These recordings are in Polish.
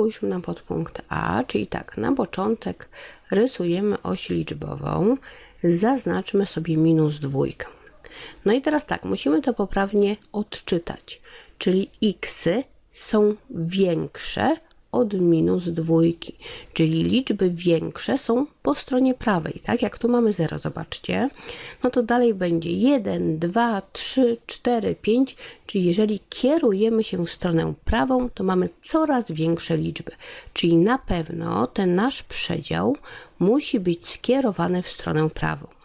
spójrzmy na podpunkt A, czyli tak, na początek rysujemy oś liczbową, zaznaczmy sobie minus dwójkę. No i teraz tak, musimy to poprawnie odczytać, czyli xy są większe od minus dwójki, czyli liczby większe są po stronie prawej, tak? Jak tu mamy 0, zobaczcie, no to dalej będzie 1, 2, 3, 4, 5, czyli jeżeli kierujemy się w stronę prawą, to mamy coraz większe liczby, czyli na pewno ten nasz przedział musi być skierowany w stronę prawą.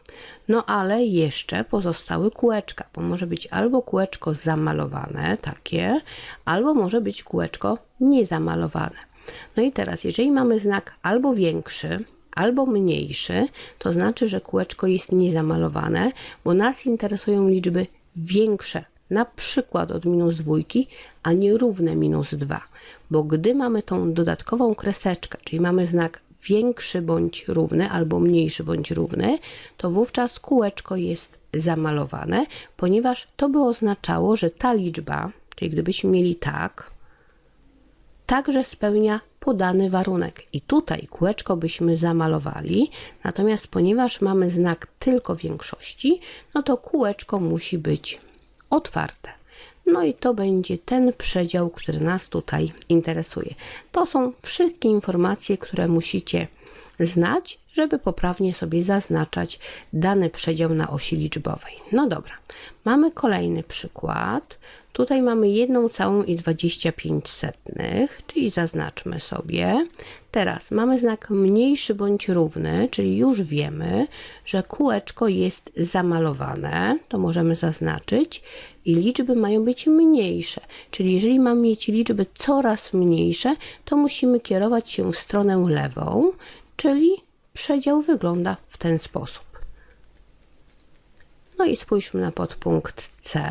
No ale jeszcze pozostały kółeczka, bo może być albo kółeczko zamalowane, takie, albo może być kółeczko niezamalowane. No i teraz, jeżeli mamy znak albo większy, albo mniejszy, to znaczy, że kółeczko jest niezamalowane, bo nas interesują liczby większe, na przykład od minus dwójki, a nie równe minus 2. Bo gdy mamy tą dodatkową kreseczkę, czyli mamy znak większy bądź równy albo mniejszy bądź równy, to wówczas kółeczko jest zamalowane, ponieważ to by oznaczało, że ta liczba, czyli gdybyśmy mieli tak, także spełnia podany warunek. I tutaj kółeczko byśmy zamalowali, natomiast ponieważ mamy znak tylko większości, no to kółeczko musi być otwarte. No i to będzie ten przedział, który nas tutaj interesuje. To są wszystkie informacje, które musicie znać, żeby poprawnie sobie zaznaczać dany przedział na osi liczbowej. No dobra, mamy kolejny przykład. Tutaj mamy jedną całą i 25 setnych, czyli zaznaczmy sobie. Teraz mamy znak mniejszy bądź równy, czyli już wiemy, że kółeczko jest zamalowane, to możemy zaznaczyć i liczby mają być mniejsze. Czyli jeżeli mamy mieć liczby coraz mniejsze, to musimy kierować się w stronę lewą, czyli przedział wygląda w ten sposób. No i spójrzmy na podpunkt C.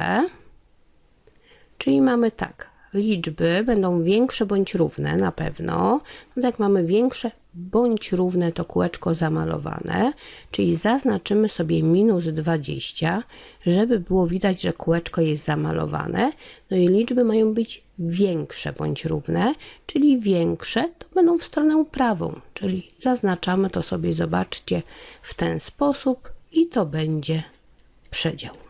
Czyli mamy tak, liczby będą większe bądź równe na pewno. No tak mamy większe bądź równe to kółeczko zamalowane, czyli zaznaczymy sobie minus 20, żeby było widać, że kółeczko jest zamalowane. No i liczby mają być większe bądź równe, czyli większe to będą w stronę prawą, czyli zaznaczamy to sobie, zobaczcie, w ten sposób i to będzie przedział.